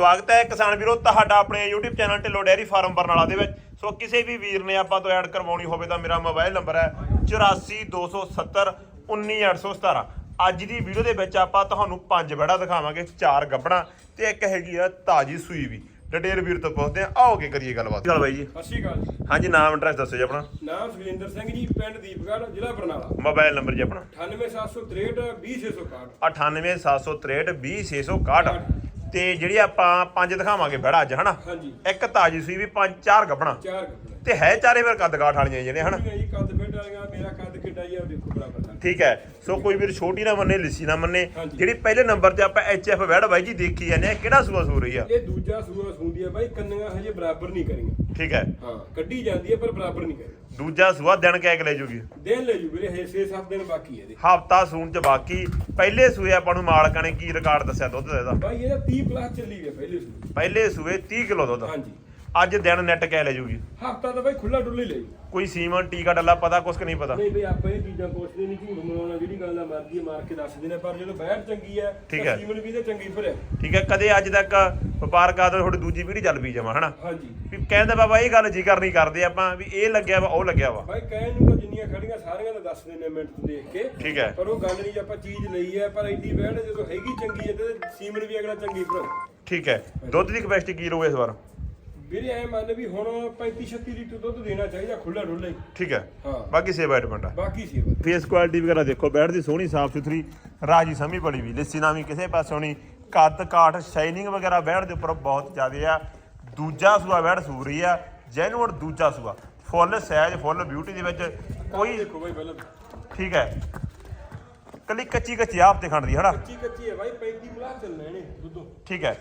ਸਵਾਗਤ ਹੈ ਕਿਸਾਨ ਵੀਰੋ ਤੁਹਾਡਾ ਆਪਣੇ YouTube channel Dhillon dairy farm Barnala ਦੇ ਵਿੱਚ। ਸੋ ਕਿਸੇ ਵੀ ਵੀਰ ਨੇ ਆਪਾਂ ਤੋਂ ਐਡ ਕਰਵਾਉਣੀ ਹੋਵੇ ਤਾਂ ਮੇਰਾ ਮੋਬਾਈਲ ਨੰਬਰ ਹੈ 8427 19817 ਅੱਜ ਦੀ ਵੀਡੀਓ ਦੇ ਵਿੱਚ ਆਪਾਂ ਤੁਹਾਨੂੰ ਪੰਜ ਬੜਾ ਦਿਖਾਵਾਂਗੇ ਚਾਰ ਗੱਬਣਾ ਤੇ ਇੱਕ ਹੈਗੀ ਆ ਤਾਜੀ ਸੂਈ ਵੀ। ਡਟੇਰ ਵੀਰ ਤੋਂ ਪੁੱਛਦੇ ਆ ਆਓਗੇ ਕਰੀਏ ਗੱਲਬਾਤ। ਚਲ ਬਾਈ ਜੀ? ਸਤਿ ਸ਼੍ਰੀ ਅਕਾਲ ਜੀ। ਹਾਂਜੀ ਨਾਮ ਐਡਰੈਸ ਦੱਸੋ ਜੀ ਆਪਣਾ। ਨਾਮ ਸੁਖਿੰਦਰ ਸਿੰਘ ਜੀ ਪਿੰਡ ਦੀਪਗੜ੍ਹ ਜ਼ਿਲ੍ਹਾ ਬਰਨਾਲਾ। ਮੋਬਾਈਲ ਨੰਬਰ ਜੀ ਆਪਣਾ। 98763 20661 98763 20661 ਤੇ ਜਿਹੜੀ ਆਪਾਂ ਪੰਜ ਦਿਖਾਵਾਂਗੇ ਬੜਾ ਅੱਜ ਹਨਾ? ਹਾਂਜੀ। ਇੱਕ ਤਾਜੀ ਸੂਈ ਵੀ ਪੰਜ ਚਾਰ ਚਾਰ ਗੱਬਣਾ ਤੇ ਹੈ ਚਾਰੇ ਫਿਰ ਕੱਦ ਕਾਠ ਵਾਲੀਆਂ ਜਿਹੜੇ ਹਨਾ? ਜੀ ਕੱਦ ਬੈੱਡ ਵਾਲੀਆਂ ਮੇਰਾ ਕੱਦ ਕਿੱਡਾ ਜੀ ਆ ਦੇਖੋ ਬਰਾਬਰ। ਠੀਕ ਹੈ। ਸੋ ਕੋਈ ਵੀਰ ਛੋਟੀ ਨਾ ਮੰਨੇ ਲਿੱਸੀ ਨਾ ਮੰਨੇ। ਹਾਂਜੀ। ਜਿਹੜੀ ਪਹਿਲੇ ਨੰਬਰ ਤੇ ਆਪਾਂ ਐਚਐਫ ਵੈੜ ਬਾਈ ਜੀ ਦੇਖੀ ਜਾਂਦੇ ਆ ਕਿਹੜਾ ਸੂਆ ਸੂ ਰਹੀ ਆ? ਇਹ ਦੂਜਾ ਸੂਆ ਸੁੰਦੀ ਆ ਬਾਈ ਕੰਨੀਆਂ ਹਜੇ ਬਰਾਬਰ ਨਹੀਂ ਕਰੀਆਂ। ਠੀਕ ਹੈ। ਹਾਂ ਕੱਢੀ ਜਾਂਦੀ ਹੈ ਪਰ ਬਰਾਬਰ ਨਹੀਂ ਕਰੀ ਦੂਜਾ ਸੂਆ ਦਿਨ ਕੈਕ ਲੈ ਜੂਗੀ। ਦਿਨ ਲੈ ਜੂ ਵੀਰੇ ਹਜੇ 6-7 ਦਿਨ ਬਾਕੀ ਹੈ ਇਹਦੇ। ਹਫਤਾ ਸੂਣ ਚ ਬਾਕੀ। ਪਹਿਲੇ ਸੂਏ ਆਪਾਂ ਨੂੰ ਮਾਲਕਾਂ ਨੇ ਕੀ ਰਿਕਾਰਡ ਦੱਸਿਆ ਦੁੱਧ ਦਾ ਇਹਦਾ? ਬਾਈ ਇਹਦਾ 30 ਪਲੱਸ ਚੱਲੀ ਗਿਆ ਪਹਿਲੇ ਸੂਏ। ਪਹਿਲੇ ਸੂਏ 30 ਕਿਲੋ ਦੁੱਧ। ਹਾਂਜੀ। ਅੱਜ ਦਿਨ ਨੈਟ ਕੈ ਲੈ ਜੂਗੀ? ਹਫਤਾ ਤਾਂ ਬਾਈ ਖੁੱਲਾ ਡੁੱਲੀ ਲਈ। ਕੋਈ ਸੀਮਨ ਟੀਕਾ ਡੱਲਾ ਪਤਾ ਕੁਛ ਕਿ ਨਹੀਂ ਪਤਾ? ਨਹੀਂ ਬਈ ਆਪਾਂ ਇਹ ਚੀਜ਼ਾਂ ਪੁੱਛਦੇ ਨਹੀਂ ਝੂਠ ਮਨਾਉਣਾ ਜਿਹੜੀ ਗੱਲ ਦਾ ਮਰਜ਼ੀ ਹੈ ਮਾਰ ਕੇ ਦੱਸ ਦਿੰਦੇ ਪਰ ਜਦੋਂ ਬਹਿਰ ਚੰਗੀ ਹੈ ਠੀਕ ਹੈ। ਸੀਮਨ ਵੀ ਤੇ ਚੰਗੀ ਭਰਿਆ ਠੀਕ ਹੈ ਕਦੇ ਅੱਜ ਤੱਕ ਵਪਾਰ ਕਰਦੇ ਤੁਹਾਡੀ ਦੂਜੀ ਪੀੜ੍ਹੀ ਚੱਲ ਪਈ ਜਮਾ ਹਨਾ? ਹਾਂਜੀ। ਵੀ ਕਹਿੰਦੇ ਬਾਬਾ ਇਹ ਗੱਲ ਜੀ ਕਰਨੀ ਕਰਦੇ ਆਪਾਂ ਵੀ ਇਹ ਲੱਗਿਆ ਵਾ ਉਹ ਲੱਗਿਆ ਵਾ। ਭਾਈ ਕਹਿਣ ਨੂੰ ਤਾਂ ਜਿੰਨੀਆਂ ਖੜੀਆਂ ਸਾਰੀਆਂ ਦਾ ਦੱਸ ਦਿੰਦੇ ਮਿੰਟ ਤੋਂ ਦੇਖ ਕੇ। ਠੀਕ ਹੈ ਪਰ ਉਹ ਗੱਲ ਨਹੀਂ ਜੇ ਆਪਾਂ ਚੀਜ਼ ਲਈ ਹੈ ਪਰ ਐਡੀ ਬਹਿੜ ਜਦੋਂ ਹੈਗੀ ਚੰਗੀ ਹੈ ਤੇ ਸੀਮਨ ਵੀ ਅਗਲਾ ਚੰਗੀ ਭਰੋ ਠੀਕ ਹੈ ਦੁੱਧ ਦੀ ਕਪੈਸਿਟੀ ਕੀ ਰਹੂ ਇਸ ਵਾਰ? ਵੀਰੇ ਐ ਮੰਨ ਵੀ ਹੁਣ 35 36 ਲੀਟਰ ਦੁੱਧ ਦੇਣਾ ਚਾਹੀਦਾ ਖੁੱਲਾ ਡੁੱਲਾ ਹੀ। ਠੀਕ ਹੈ। ਹਾਂ। ਬਾਕੀ ਸੇਵਾ ਡਿਪੈਂਡ ਆ ਬਾਕੀ ਸੇਵਾ। ਫੇਸ ਕੁਆਲਿਟੀ ਵਗੈਰਾ ਦੇਖੋ ਬੈਠ ਦੀ ਸੋਹਣੀ ਸਾਫ਼ ਸੁਥਰੀ ਰਾਜੀ ਸਮੀ ਬੜੀ ਵੀ ਲਿੱਸੀ ਨਾ ਵੀ ਕਿਸੇ ਪਾਸੋਂ ਨਹੀਂ ਕੱਦ ਕਾਠ ਸ਼ਾਈਨਿੰਗ ਵਗੈਰਾ ਬੈਠ ਦੇ ਉੱਪਰ ਬਹੁਤ ਜ਼ਿਆਦੇ ਆ। ਦੂਜਾ ਸੂਆ ਬੈਠ ਸੂ ਰਹੀ ਆ ਜੈਨੂਅਰ ਦੂਜਾ ਸੂਆ। ਫੁੱਲ ਸਾਈਜ਼ ਫੁੱਲ ਬਿਊਟੀ ਦੇ ਵਿੱਚ ਕੋਈ ਦੇਖੋ ਬਾਈ ਪਹਿਲਾਂ। ਠੀਕ ਹੈ। ਕੱਲੀ ਕੱਚੀ ਕੱਚੀ ਆਪ ਤੇ ਖੰਡ ਦੀ ਹਨਾ? ਕੱਚੀ ਕੱਚੀ ਹੈ ਬਾਈ 35 ਪਲੱਸ ਚੱਲਣਾ ਇਹਨੇ ਦੁੱਧੋਂ। ਠੀਕ ਹੈ।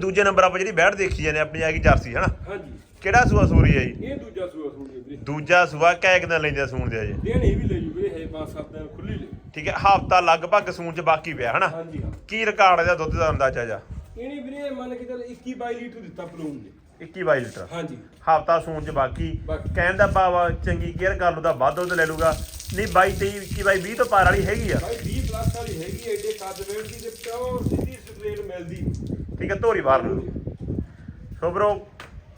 ਦੂਜੇ ਨੰਬਰ ਆਪਾਂ ਜਿਹੜੀ ਬੈਠ ਦੇਖੀ ਜਾਂਦੇ ਆਪਣੀ ਆ ਗਈ ਜਰਸੀ ਹਨਾ? ਹਾਂਜੀ। ਕਿਹੜਾ ਸੂਆ ਸੂ ਰਹੀ ਹੈ ਜੀ? ਇਹ ਦੂਜਾ ਸੂਆ ਸੁਣਦੇ ਵੀਰੇ। ਦੂਜਾ ਸੂਆ ਕੈ ਇੱਕ ਦਿਨ ਲੈਂਦੇ ਸੂਣ ਦੇ ਆ ਜੀ। ਦੇਣ ਇਹ ਵੀ ਲੈ ਜੂ ਵੀਰੇ ਹੈ 5-7 ਦਿਨ ਖੁੱਲੀ ਲੈ ਠੀਕ ਹੈ ਹਫਤਾ ਲਗਭਗ ਸੂਣ ਚ ਬਾਕੀ ਪਿਆ ਹਨਾ? ਹਾਂਜੀ ਹਾਂ। ਕੀ ਰਿਕਾਰਡ ਇਹਦਾ ਦੁੱਧ ਦਾ ਅੰਦਾਜ਼ਾ ਜਾ ਇਹਨੇ ਵੀਰੇ ਮੰਨ ਕੇ ਚੱਲ 21 22 ਲੀਟਰ ਦਿੱਤਾ ਪਲੂਨ ਨੇ। 21 22 ਲੀਟਰ। ਹਾਂਜੀ। ਹਫਤਾ ਸੂਣ ਚ ਬਾਕੀ। ਕਹਿਣ ਦਾ ਭਾਵ ਚੰਗੀ ਕੇਅਰ ਕਰ ਲੂ ਤਾਂ ਵੱਧ ਦੁੱਧ ਲੈ ਲੂਗਾ ਨਹੀਂ 22 23 21 22 20 ਤੋਂ ਪਾਰ ਵਾਲੀ ਹੈਗੀ ਆ। ਭਾਈ 20 ਪਲੱਸ ਵਾਲੀ ਹੈਗੀ ਐਡੇ ਕੱਦ ਵੇੜ ਦੀ ਤੇ ਪਿਓਰ ਸਿੱਧੀ ਸਟ੍ਰੇਟ ਮਿਲਦੀ। ਠੀਕ ਹੈ ਧੋਰੀ ਬਾਹਰ ਨੂੰ। ਸੋ ਬਰੋ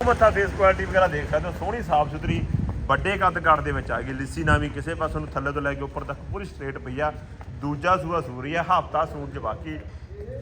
ਮੱਥਾ ਫੇਸ ਕੁਆਲਿਟੀ ਵਗੈਰਾ ਦੇਖ ਸਕਦੇ ਹੋ ਸੋਹਣੀ ਸਾਫ਼ ਸੁਥਰੀ ਵੱਡੇ ਕੱਦ ਕਾਠ ਦੇ ਵਿੱਚ ਆ ਗਈ ਲਿੱਸੀ ਨਾ ਵੀ ਕਿਸੇ ਪਾਸੋਂ ਨੂੰ ਥੱਲੇ ਤੋਂ ਲੈ ਕੇ ਉੱਪਰ ਤੱਕ ਪੂਰੀ ਸਟ੍ਰੇਟ ਪਈ ਆ। ਦੂਜਾ ਸੂਆ ਸੂਰੀ ਆ ਹਫਤਾ ਸੂਣ ਚ ਬਾਕੀ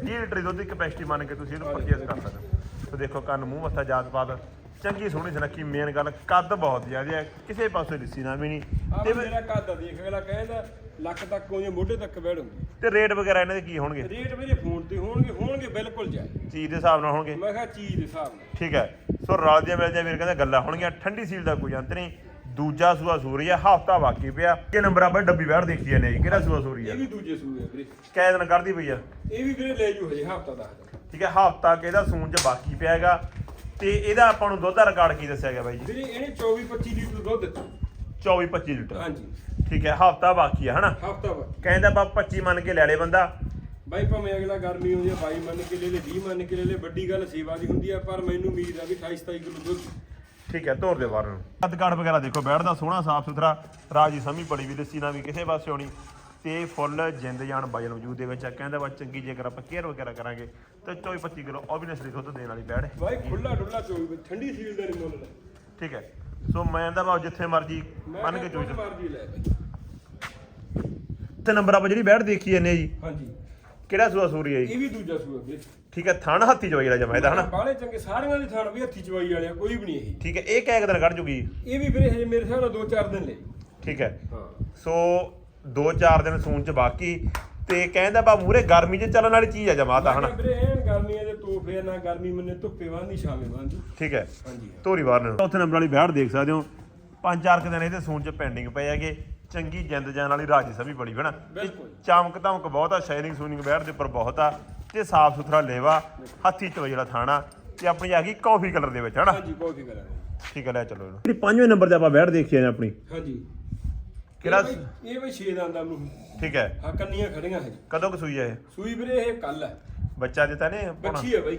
20 ਲੀਟਰ ਦੀ ਦੁੱਧ ਦੀ ਕਪੈਸਿਟੀ ਮੰਨ ਕੇ ਤੁਸੀਂ ਇਹਨੂੰ ਪਰਚੇਸ ਕਰ ਸਕਦੇ ਹੋ। ਸੋ ਦੇਖੋ ਕੰਨ ਮੂੰਹ ਮੱਥਾ ਜਾਤ ਪਾਤ ਚੰਗੀ ਸੋਹਣੀ ਸੁਨੱਖੀ ਮੇਨ ਗੱਲ ਕੱਦ ਬਹੁਤ ਜ਼ਿਆਦਾ ਹੈ ਕਿਸੇ ਪਾਸੋਂ ਲਿੱਸੀ ਨਾ ਵੀ ਨਹੀਂ। ਤੇ ਮੇਰਾ ਕੱਦ ਦੇਖ ਅਗਲਾ ਕਹਿੰਦਾ ਲੱਕ ਤੱਕ ਉਹ ਮੋਢੇ ਤੱਕ ਬੈੜ ਹੁੰਦੀ ਤੇ ਰੇਟ ਵਗੈਰਾ ਇਹਨਾਂ ਦੇ ਕੀ ਹੋਣਗੇ? ਰੇਟ ਮੇਰੇ ਫੋਨ ਤੇ ਹੋਣਗੇ ਹੋਣਗੇ ਬਿਲਕੁਲ ਜਾਇਜ਼। ਚੀਜ਼ ਦੇ ਹਿਸਾਬ ਨਾਲ ਹੋਣਗੇ? ਮੈਂ ਕਿਹਾ ਚੀਜ਼ ਦੇ ਹਿਸਾਬ ਨਾਲ। ਠੀਕ ਹੈ। ਸੋ ਰਲਦੀਆਂ ਮਿਲਦੀਆਂ ਵੀਰ ਕਹਿੰਦੇ ਗੱਲਾਂ ਹੋਣਗੀਆਂ। ਠੰਡੀ ਸੀਲ ਦਾ ਕੋਈ ਅੰਤ ਨਹੀਂ। ਦੂਜਾ ਸੂਆ ਸੂਰੀ ਆ ਹਫਤਾ ਬਾਕੀ ਪਿਆ। ਇਹ ਨੰਬਰ ਆਪਾਂ ਡੱਬੀ ਬੈਠ ਦੇਖੀ ਜੀ। ਕਿਹੜਾ ਸੂਆ ਸੂਰੀ ਆ? ਇਹ ਵੀ ਦੂਜੇ ਸੂਏ ਆ ਵੀਰੇ। ਕੈ ਦਿਨ ਕੱਢਦੀ ਪਈ ਆ। ਇਹ ਵੀ ਵੀਰੇ ਲੈ ਜੂ ਹਜੇ ਹਫਤਾ ਦਾ ਠੀਕ ਹੈ ਹਫਤਾ ਕਿ ਇਹਦਾ ਸੂਣ ਚ ਬਾਕੀ ਪਿਆ ਹੈਗਾ। ਤੇ ਇਹਦਾ ਆਪਾਂ ਨੂੰ ਦੁੱਧ ਦਾ ਰਿਕਾਰਡ ਕੀ ਦੱਸਿਆ ਗਿਆ ਬਾਈ ਜੀ? ਵੀਰੇ ਇਹਨੇ 24 25 ਲੀਟਰ ਦੁੱਧ ਦਿੱਤਾ। 24 25 ਲੀਟਰ। ਹਾਂਜੀ। ਠੀਕ ਹੈ ਹਫਤਾ ਬਾਕੀ ਆ ਹਨਾ? ਹਫਤਾ ਵਾ ਕਹਿੰਦਾ ਬਾ 25 ਮੰਨ ਕੇ ਲੈ ਲੇ ਬੰਦਾ। ਬਾਈ ਭਾਵੇਂ ਅਗਲਾ ਗਰਮੀ ਹੁੰਦੀ ਆ 22 ਮੰਨ ਕੇ ਲੈ ਲੈ 20 ਮੰਨ ਕੇ ਲੈ ਲੈ ਵੱਡੀ ਗੱਲ ਸੇਵਾ ਦੀ ਹੁੰਦੀ ਆ ਪਰ ਮੈਨੂੰ ਉਮੀਦ ਆ ਵੀ 28 27 ਕਿਲੋ ਦੁੱਧ। ਠੀਕ ਹੈ ਧੋਰ ਦੇ ਬਾਹਰ। ਨੂੰ ਕੱਦ ਕਾਠ ਵਗੈਰਾ ਦੇਖੋ ਬੈਠਦਾ ਸੋਹਣਾ ਸਾਫ਼ ਸੁਥਰਾ ਰਾਜੀ ਸਮੀ ਬੜੀ ਵੀ ਲੱਸੀ ਨਾ ਵੀ ਕਿਸੇ ਪਾਸੇ ਹੋਣੀ। ਤੇ ਫੁੱਲ ਜਿੰਦ ਜਾਨ ਵਜਨ ਵਜੂਦ ਦੇ ਵਿੱਚ ਆ। ਕਹਿੰਦਾ ਵਾ ਚੰਗੀ ਜੇਕਰ ਆਪਾਂ ਕੇਅਰ ਵਗੈਰਾ ਕਰਾਂਗੇ ਤੇ 24 25 ਕਿਲੋ ਓਬਵੀਅਸਲੀ ਦੁੱਧ ਦੇਣ ਵਾਲੀ ਬੈੜ। ਹੈ ਬਾਈ ਖੁੱਲਾ ਡੁੱਲਾ ਚੋਈ ਠੰਡੀ ਸੀਲ ਦਾ ਨਹੀਂ ਮੁੱਲ। ਲੈ ਠੀਕ ਹੈ ਸੋ ਮੈਂ ਦਾ ਭਾਵ ਜਿੱਥੇ ਮਰਜ਼ੀ ਮੰਨ ਕੇ ਚੋਈ ਮਰਜ਼ੀ ਲੈ ਬਾਈ ਤੇ ਨੰਬਰ ਆਪਾਂ ਜਿਹੜੀ ਬੈੜ ਦੇਖੀ ਜਾਂਦੇ ਆ ਜੀ। ਹਾਂਜੀ। ਕਿਹੜਾ ਸੂਆ ਸੂਰੀ ਹੈ ਜੀ? ਇਹ ਵੀ ਦੂਜਾ ਸੂਆ ਵੀਰੇ ਠੀਕ ਹੈ ਥਣ ਹੱਥੀ ਚੋਈ ਵਾਲਾ ਜਮਾ ਇਹਦਾ ਹਨਾ? ਬਾਲੇ ਚੰਗੇ ਸਾਰਿਆਂ ਦੇ ਥਾਣ ਵੀ ਹੱਥੀ ਚਵਾਈ ਵਾਲਿਆ ਕੋਈ ਵੀ ਨਹੀਂ ਇਹ। ਠੀਕ ਹੈ ਇਹ ਕਿਹ ਦਿਨ ਕੱਢ ਜੂਗੀ? ਇਹ ਵੀ ਵੀਰੇ ਹਜੇ ਮੇਰੇ ਹਿਸਾਬ ਨਾਲ 2-4 ਦਿਨ ਲੈ। ਠੀਕ ਹੈ ਹਾਂ। ਸੋ 2-4 ਦਿਨ ਸੂਣ ਚ ਬਾਕੀ ਤੇ ਕਹਿੰਦਾ ਬਾ ਮੂਰੇ ਗਰਮੀ 'ਚ ਚੱਲਣ ਵਾਲੀ ਚੀਜ਼ ਆ ਜਮਾ ਤਾਂ ਹਨਾ? ਵੀਰੇ ਐਨ ਗਰਮੀਆਂ ਦੇ ਤੋਹਫੇ ਆ, ਨਾ ਗਰਮੀ ਮੰਨੇ ਧੁੱਪੇ ਵਾਂਦੀ ਛਾਵੇਂ ਵਾਂਦੀ ਠੀਕ ਹੈ ਹਾਂਜੀ ਹਾਂ। ਧੋਰੀ ਬਾਹਰ ਨੂੰ ਚੌਥੇ ਨੰਬਰ ਵਾਲੀ ਬੈੜ ਦੇਖ ਸਕਦੇ ਹੋ। ਪੰਜ ਚਾਰ ਕੁ ਦਿਨ ਇਹਦੇ ਸੂਣ ਚ ਪੈਂਡਿੰਗ ਪਏ ਹੈਗੇ। ਚੰਗੀ ਜਿੰਦ ਜਾਨ ਵਾਲੀ ਰਾਜੀ ਸਮੀ ਬੜੀ ਬਣਾ। ਚਮਕ ਧਮਕ ਬਹੁਤ ਆ ਸ਼ਾਈਨਿੰਗ ਸੂਨਿੰਗ ਬੈੜ ਦੇ ਉੱਪਰ ਬਹੁਤ ਆ ਤੇ ਸਾਫ਼ ਸੁਥਰਾ ਲੇਵਾ ਹੱਥੀ ਚੋ ਜਿਹੜਾ ਥਾਣਾ ਤੇ ਆਪਣੀ ਆ ਗਈ ਕਾਫੀ ਕਲਰ ਦੇ ਵਿੱਚ ਹਨਾ ਹਾਂਜੀ ਕਾਫੀ ਠੀਕ ਹੈ ਲੈ ਚਲੋ ਇਹਨੂੰ। ਪੰਜਵੇਂ ਨੰਬਰ ਤੇ ਆਪਾਂ ਬੈੜ ਦੇਖੀ ਜਾਂਦੇ ਆਪਣੀ। ਹਾਂਜੀ। ਕਿਹੜਾ? ਇਹ ਬਈ 6 ਦੰਦ ਦਾ ਮੂੰਹ। ਠੀਕ ਹੈ। ਹਾਂ ਕੰਨੀਆਂ ਖੜੀਆਂ ਹੈ ਕਦੋਂ ਕੁ ਸੂਈ ਹੈ ਇਹ? ਸੂਈ ਵੀਰੇ ਇਹ ਕੱਲ ਹੈ ਬੱਚਾ ਦਿੱਤਾ ਨੇ? ਬੱਚੀ ਹੈ ਬਈ।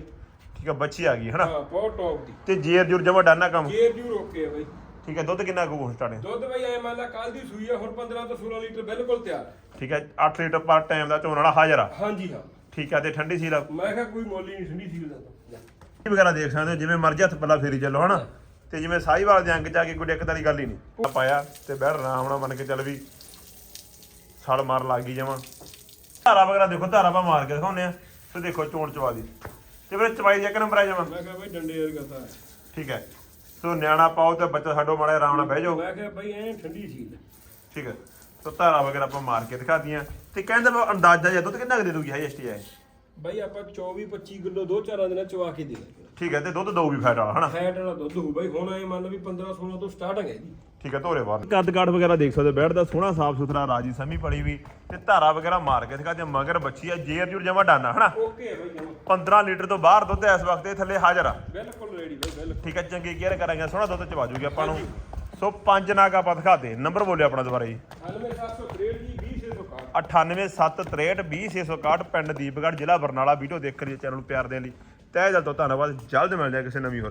ਠੀਕ ਹੈ ਬੱਚੀ ਆ ਗਈ ਹਨਾ ਹਾਂ ਬਹੁਤ ਟੌਪ ਦੀ। ਤੇ ਜੇਰ ਜੁਰ ਜਮਾ ਡਾਨਾ ਕੰਮ? ਜੇਰ ਬਈ। ਠੀਕ ਹੈ ਦੁੱਧ ਕਿੰਨਾ ਕੁ ਸਟਾਰਟਿੰਗ ਦੁੱਧ ਬਈ ਐ ਮੰਨ ਲਾ ਕੱਲ ਦੀ ਸੂਈ ਆ ਹੁਣ 15 ਤੋਂ 16 ਲੀਟਰ ਬਿਲਕੁਲ ਤਿਆਰ। ਠੀਕ ਹੈ 8 ਲੀਟਰ ਪਰ ਟਾਈਮ ਦਾ ਝੋਨ ਵਾਲਾ ਹਾਜ਼ਰ ਆ। ਹਾਂਜੀ ਹਾਂ। ਠੀਕ ਆ ਤੇ ਠੰਡੀ ਸੀਲ ਮੈਂ ਕਿਹਾ ਕੋਈ ਮੁੱਲ ਹੀ ਨਹੀਂ ਠੰਡੀ ਸੀ ਉਹਦਾ ਤਾਂ। ਇਹ ਵਗੈਰਾ ਦੇਖ ਸਕਦੇ ਹੋ ਜਿਵੇਂ ਮਰਜ਼ੀ ਹੱਥ ਪੱਲਾ ਫੇਰੀ ਚੱਲੋ ਹਨਾ? ਤੇ ਜਿਵੇਂ ਸਾਈਵਾਲ ਦੇ ਅੰਗ ਆ ਕੇ ਕੋਈ ਦਿੱਕਤ ਵਾਲੀ ਗੱਲ ਹੀ ਨਹੀਂ। ਪਾਇਆ ਤੇ ਬਹਿਰ ਆਰਾਮ ਨਾਲ ਮੰਨ ਕੇ ਚੱਲ ਵੀ ਛਲ ਮਾਰ ਲੱਗ ਗਈ ਜਮਾ। ਧਾਰਾ ਵਗੈਰਾ ਦੇਖੋ ਧਾਰਾ ਪਾ ਮਾਰ ਕੇ ਦਿਖਾਉਂਦੇ ਆ ਤੇ ਦੇਖੋ ਚੋਣ ਚਵਾ ਦੀ। ਤੇ ਫਿਰ ਚਵਾਈ ਦੀ ਇੱਕ ਨੰਬਰ ਆ ਜਮਾ। ਮੈਂ ਕਿਹਾ ਬਈ ਡੰਡੇ ਵਰਗਾ ਤਾਂ ਹੈ। ਠੀਕ ਹੈ। ਸੋ ਨਿਆਣਾ ਪਾਓ ਤੇ ਬੱਚਾ ਛੱਡੋ ਮਾੜੇ ਆਰਾਮ ਨਾਲ ਬਹਿ ਜਾਓ। ਮੈਂ ਕਿਹਾ ਬਈ ਐ ਠੰਡੀ ਸੀ ਠੀਕ ਹੈ। ਸੋ ਧਾਰਾ ਵਗੈਰਾ ਆਪਾਂ ਮਾਰ ਕੇ ਦਿਖਾਤੀਆਂ ਤੇ ਕਹਿੰਦੇ ਵਾ ਅੰਦਾਜ਼ਾ ਜਿਹਾ ਦੁੱਧ ਕਿੰਨਾ ਕੁ ਦੇ ਦੂਗੀ ਹਾਈ ਐਸਟੀ ਹੈ ਬਈ ਆਪਾਂ 24 25 ਕਿਲੋ ਦੋ ਚਾਰਾਂ ਦਿਨਾਂ ਚਵਾ ਕੇ ਦੇ ਦਾਂਗੇ ਠੀਕ ਹੈ ਤੇ ਦੁੱਧ ਦੋ ਵੀ ਫੈਟ ਵਾਲਾ ਹਨਾ? ਫੈਟ ਵਾਲਾ ਦੁੱਧ ਹੋ ਬਈ ਹੁਣ ਐ ਮੰਨ ਲਓ ਵੀ 15 16 ਤੋਂ ਸਟਾਰਟਿੰਗ ਹੈ ਜੀ। ਠੀਕ ਹੈ ਧੋਰੇ ਬਾਹਰ ਕੱਦ ਕਾਠ ਵਗੈਰਾ ਦੇਖ ਸਕਦੇ ਬੈਠ ਦਾ ਸੋਹਣਾ ਸਾਫ਼ ਸੁਥਰਾ ਰਾਜੀ ਸਮੀ ਪੜੀ ਵੀ ਤੇ ਧਾਰਾ ਵਗੈਰਾ ਮਾਰ ਕੇ ਦਿਖਾ ਤੇ ਮਗਰ ਬੱਚੀ ਆ ਜੇਰ ਜੁਰ ਜਮਾ ਡਾਨਾ ਹਨਾ? ਓਕੇ ਬਈ ਜਮਾਂ। 15 ਲੀਟਰ ਤੋਂ ਬਾਹਰ ਦੁੱਧ ਇਸ ਵਕਤ ਇਹ ਥੱਲੇ ਹਾਜ਼ਰ ਆ। ਬਿਲਕੁਲ ਰੈਡੀ ਬਈ ਬਿਲਕੁਲ। ਠੀਕ ਹੈ ਚੰਗੀ ਕੇਅਰ ਕਰਾਂਗੇ ਸੋਹਣਾ ਦੁੱਧ ਚਵਾ ਜੂਗੀ ਆਪਾਂ ਨੂੰ। ਸੋ ਪੰਜ ਨਾਗ ਆਪਾਂ ਦਿਖਾਤੇ ਨੰਬਰ ਬੋਲਿਓ ਆਪਣਾ ਦੁਬਾਰਾ ਜੀ। 98763 ਜੀ 20661 987632061 ਪਿੰਡ ਦੀਪਗੜ੍ਹ ਜ਼ਿਲ੍ਹਾ ਬਰਨਾਲਾ ਵੀਡੀਓ ਦੇਖ ਕਰੀ ਚੈਨਲ ਨੂੰ ਪਿਆਰ ਦੇਣ ਲਈ ਤਹਿ ਦਿਲ ਤੋਂ ਧੰਨਵਾਦ ਜਲਦ ਮਿਲ ਜਾਏ ਕਿਸੇ ਨਵੀਂ ਹੋਰ